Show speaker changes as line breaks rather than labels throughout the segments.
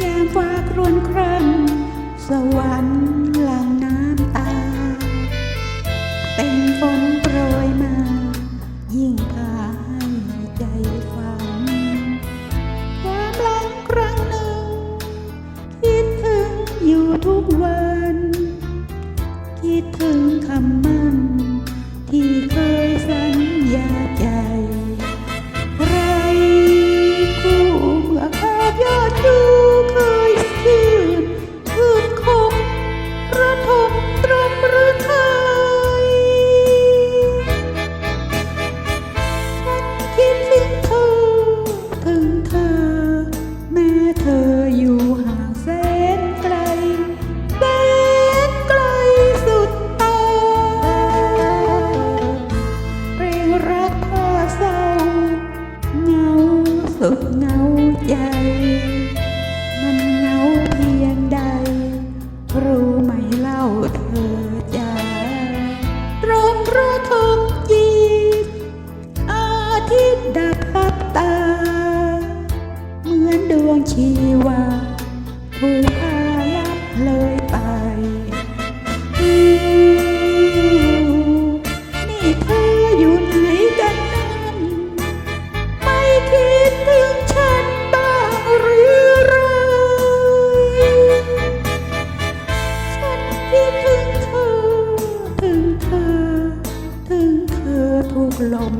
ยามฟ้ารวนครั้งสวรรค์หลังน้ำตา เป็นฝนโปรยมา ยิ่งพาให้ใจฝันความหลังครั้งหนึ่ง คิดถึงอยู่ทุกวัน คิดถึงคำมั่นที่เค พาลับเลยไป นี่เธออยู่ไหนกันนั้นไม่คิดถึงฉันบ้างหรือไร ฉันคิดถึงเธอ ถึงเธอ ถึงเธอถูกลม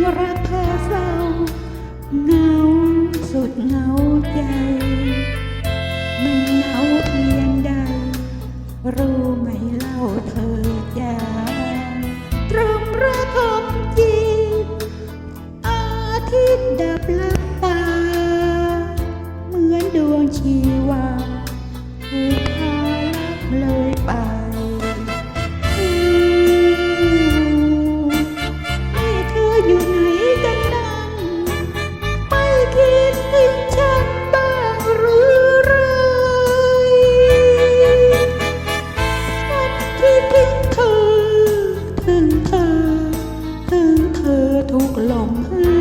งรักเธอเศร้าเงาสุดเงาใจ มันเหงาเพียงใด รู้ไหม ลมพื่อ